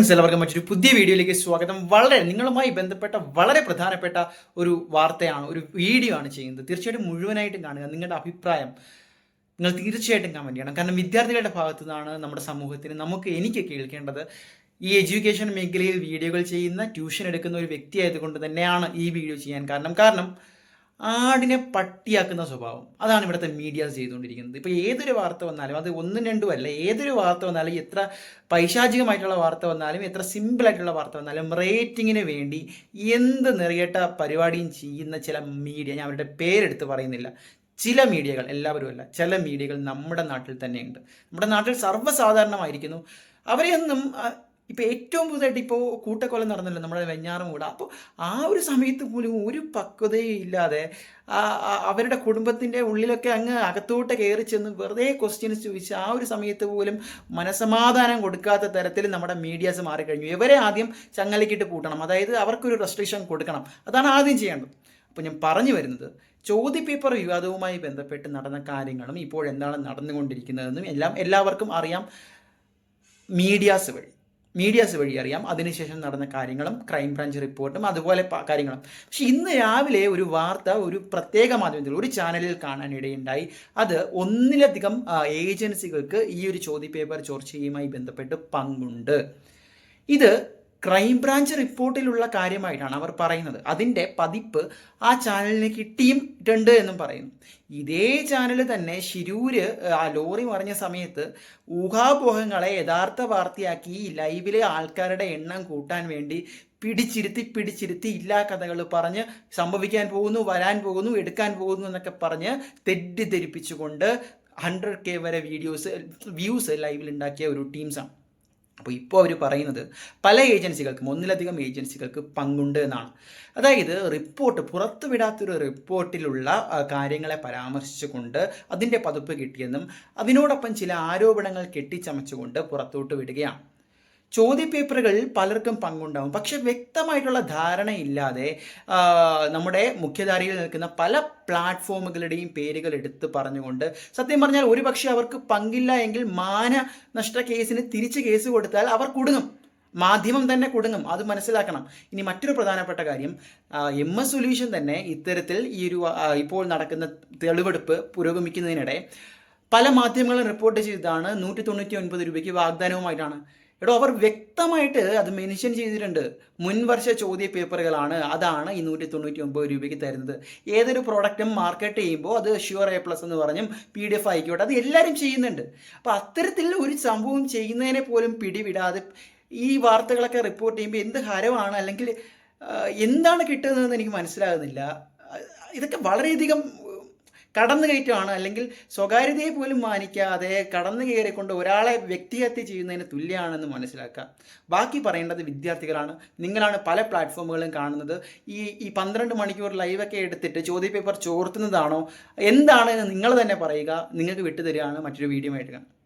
Friends എല്ലാവർക്കും മറ്റൊരു പുതിയ വീഡിയോയിലേക്ക് സ്വാഗതം. വളരെ നിങ്ങളുമായി ബന്ധപ്പെട്ട വളരെ പ്രധാനപ്പെട്ട ഒരു വാർത്തയാണ് ഒരു വീഡിയോ ആണ് ചെയ്യുന്നത്. തീർച്ചയായിട്ടും മുഴുവനായിട്ടും കാണുക. നിങ്ങളുടെ അഭിപ്രായം നിങ്ങൾ തീർച്ചയായിട്ടും കമന്റ് ചെയ്യണം. കാരണം വിദ്യാർത്ഥികളുടെ ഭാഗത്തു നിന്നാണ് നമ്മുടെ സമൂഹത്തിന് നമുക്ക് എനിക്ക് കേൾക്കേണ്ടത്. ഈ എഡ്യൂക്കേഷൻ മേഖലയിൽ വീഡിയോകൾ ചെയ്യുന്ന ട്യൂഷൻ എടുക്കുന്ന ഒരു വ്യക്തി ആയതുകൊണ്ട് തന്നെയാണ് ഈ വീഡിയോ ചെയ്യാൻ കാരണം. കാരണം ആടിനെ പട്ടിയാക്കുന്ന സ്വഭാവം. അതാണ് ഇവിടുത്തെ മീഡിയ ചെയ്തുകൊണ്ടിരിക്കുന്നത്. ഇപ്പോൾ ഏതൊരു വാർത്ത വന്നാലും അത് ഒന്നും രണ്ടും അല്ല ഏതൊരു വാർത്ത വന്നാലും എത്ര പൈശാചികമായിട്ടുള്ള വാർത്ത വന്നാലും എത്ര സിമ്പിളായിട്ടുള്ള വാർത്ത വന്നാലും റേറ്റിങ്ങിന് വേണ്ടി എന്ത് നിറയേട്ട പരിപാടിയും ചെയ്യുന്ന ചില മീഡിയ ഞാൻ അവരുടെ പേരെടുത്ത് പറയുന്നില്ല. ചില മീഡിയകൾ എല്ലാവരും അല്ല ചില മീഡിയകൾ നമ്മുടെ നാട്ടിൽ തന്നെയുണ്ട്. നമ്മുടെ നാട്ടിൽ സർവസാധാരണമായിരിക്കുന്നു. അവരെയൊന്നും ഇപ്പോൾ ഏറ്റവും പുതുതായിട്ട് ഇപ്പോൾ കൂട്ടക്കൊല നടന്നല്ലോ നമ്മുടെ വെഞ്ഞാറമൂട് അപ്പോൾ ആ ഒരു സമയത്ത് പോലും ഒരു പക്വതയും ഇല്ലാതെ അവരുടെ കുടുംബത്തിന്റെ ഉള്ളിലൊക്കെ അങ്ങ് അകത്തോട്ട് കയറി ചെന്ന് വെറുതെ ക്വസ്റ്റ്യൻസ് ചോദിച്ച് ആ ഒരു സമയത്ത് പോലും മനസമാധാനം കൊടുക്കാത്ത തരത്തിൽ നമ്മുടെ മീഡിയാസ് മാറിക്കഴിഞ്ഞു ഇവരെ ആദ്യം ചങ്ങലക്കിട്ട് കൂട്ടണം അതായത് അവർക്കൊരു റെസ്ട്രിക്ഷൻ കൊടുക്കണം. അതാണ് ആദ്യം ചെയ്യേണ്ടത്. അപ്പോൾ ഞാൻ പറഞ്ഞു വരുന്നത് ചോദ്യ പേപ്പർ വിവാദവുമായി ബന്ധപ്പെട്ട് നടന്ന കാര്യങ്ങളും ഇപ്പോൾ എന്താണ് നടന്നുകൊണ്ടിരിക്കുന്നതെന്നും എല്ലാം എല്ലാവർക്കും അറിയാം. മീഡിയാസ് വഴി. മീഡിയാസ് വഴി അറിയാം. അതിനുശേഷം നടന്ന കാര്യങ്ങളും ക്രൈം ബ്രാഞ്ച് റിപ്പോർട്ടും അതുപോലെ കാര്യങ്ങളും. പക്ഷെ ഇന്ന് രാവിലെ ഒരു വാർത്ത ഒരു പ്രത്യേക മാധ്യമത്തിൽ ഒരു ചാനലിൽ കാണാനിടയുണ്ടായി. അത് ഒന്നിലധികം ഏജൻസികൾക്ക് ഈ ഒരു ചോദ്യപേപ്പർ ചോർച്ചയുമായി ബന്ധപ്പെട്ട് പങ്കുണ്ട്. ഇത് ക്രൈംബ്രാഞ്ച് റിപ്പോർട്ടിലുള്ള കാര്യമായിട്ടാണ് അവർ പറയുന്നത്. അതിന്റെ പതിപ്പ് ആ ചാനലിന് കിട്ടിയിട്ടുണ്ട് എന്നും പറയുന്നു. ഇതേ ചാനൽ തന്നെ ശിരൂര് ആ ലോറി മറിഞ്ഞ സമയത്ത് ഊഹാപോഹങ്ങളെ യഥാർത്ഥ വാർത്തയാക്കി ലൈവിലെ ആൾക്കാരുടെ എണ്ണം കൂട്ടാൻ വേണ്ടി പിടിച്ചിരുത്തി പിടിച്ചിരുത്തി ഇല്ലാ കഥകൾ പറഞ്ഞ് സംഭവിക്കാൻ പോകുന്നു വരാൻ പോകുന്നു എടുക്കാൻ പോകുന്നു എന്നൊക്കെ പറഞ്ഞ് തെറ്റിദ്ധരിപ്പിച്ചുകൊണ്ട് ഹൺഡ്രഡ് കെ വരെ വീഡിയോസ് വ്യൂസ് ലൈവിൽ ഉണ്ടാക്കിയ ഒരു ടീംസാണ്. അപ്പോൾ ഇപ്പോൾ അവർ പറയുന്നത് പല ഏജൻസികൾക്കും ഒന്നിലധികം ഏജൻസികൾക്ക് പങ്കുണ്ട് എന്നാണ്. അതായത് റിപ്പോർട്ട് പുറത്തുവിടാത്തൊരു റിപ്പോർട്ടിലുള്ള കാര്യങ്ങളെ പരാമർശിച്ചുകൊണ്ട് അതിന്റെ പതിപ്പ് കിട്ടിയെന്നും അതിനോടൊപ്പം ചില ആരോപണങ്ങൾ കെട്ടിച്ചമച്ചുകൊണ്ട് പുറത്തോട്ട് വിടുകയാണ്. ചോദ്യപേപ്പറുകൾ പലർക്കും പങ്കുണ്ടാവും. പക്ഷെ വ്യക്തമായിട്ടുള്ള ധാരണയില്ലാതെ നമ്മുടെ മുഖ്യധാരയിൽ നിൽക്കുന്ന പല പ്ലാറ്റ്ഫോമുകളുടെയും പേരുകൾ എടുത്ത് പറഞ്ഞുകൊണ്ട് സത്യം പറഞ്ഞാൽ ഒരുപക്ഷെ അവർക്ക് പങ്കില്ല എങ്കിൽ മാന നഷ്ട കേസിന് തിരിച്ച് കേസ് കൊടുത്താൽ അവർ കുടുങ്ങും. മാധ്യമം തന്നെ കുടുങ്ങും. അത് മനസ്സിലാക്കണം. ഇനി മറ്റൊരു പ്രധാനപ്പെട്ട കാര്യം എം എസ് സൊല്യൂഷൻ തന്നെ ഇത്തരത്തിൽ ഈ ഒരു ഇപ്പോൾ നടക്കുന്ന തെളിവെടുപ്പ് പുരോഗമിക്കുന്നതിനിടെ പല മാധ്യമങ്ങളും റിപ്പോർട്ട് ചെയ്തതാണ് നൂറ്റി തൊണ്ണൂറ്റി ഒൻപത് രൂപയ്ക്ക് വാഗ്ദാനവുമായിട്ടാണ്. എടോ അവർ വ്യക്തമായിട്ട് അത് മെൻഷൻ ചെയ്തിട്ടുണ്ട്. മുൻവർഷ ചോദ്യ പേപ്പറുകളാണ്. അതാണ് ഈ നൂറ്റി തൊണ്ണൂറ്റി ഒമ്പത് രൂപയ്ക്ക് തരുന്നത്. ഏതൊരു പ്രോഡക്റ്റും മാർക്കറ്റ് ചെയ്യുമ്പോൾ അത് ഷ്യൂർ എ പ്ലസ് എന്ന് പറഞ്ഞും പി ഡി എഫ് ആയിക്കോട്ടെ അത് എല്ലാവരും ചെയ്യുന്നുണ്ട്. അപ്പോൾ അത്തരത്തിൽ ഒരു സംഭവം ചെയ്യുന്നതിനെ പോലും പിടിവിടാതെ ഈ വാർത്തകളൊക്കെ റിപ്പോർട്ട് ചെയ്യുമ്പോൾ എന്ത് ഹരമാണ്? അല്ലെങ്കിൽ എന്താണ് കിട്ടുന്നതെന്ന് എനിക്ക് മനസ്സിലാകുന്നില്ല. ഇതൊക്കെ വളരെയധികം കടന്നു കയറ്റമാണ് അല്ലെങ്കിൽ സ്വകാര്യതയെ പോലും മാനിക്കാതെ കടന്നു കയറിക്കൊണ്ട് ഒരാളെ വ്യക്തിഹത്യ ചെയ്യുന്നതിന് തുല്യമാണെന്ന് മനസ്സിലാക്കുക ബാക്കി പറയേണ്ടത് വിദ്യാർത്ഥികളാണ്. നിങ്ങളാണ് പല പ്ലാറ്റ്ഫോമുകളും കാണുന്നത്. ഈ ഈ പന്ത്രണ്ട് മണിക്കൂർ ലൈവൊക്കെ എടുത്തിട്ട് ചോദ്യപേപ്പർ ചോർത്തുന്നതാണോ? എന്താണ് നിങ്ങൾ തന്നെ പറയുക. നിങ്ങൾക്ക് വിട്ടുതരികയാണ് മറ്റൊരു വീഡിയോ ആയിട്ട് കാണാം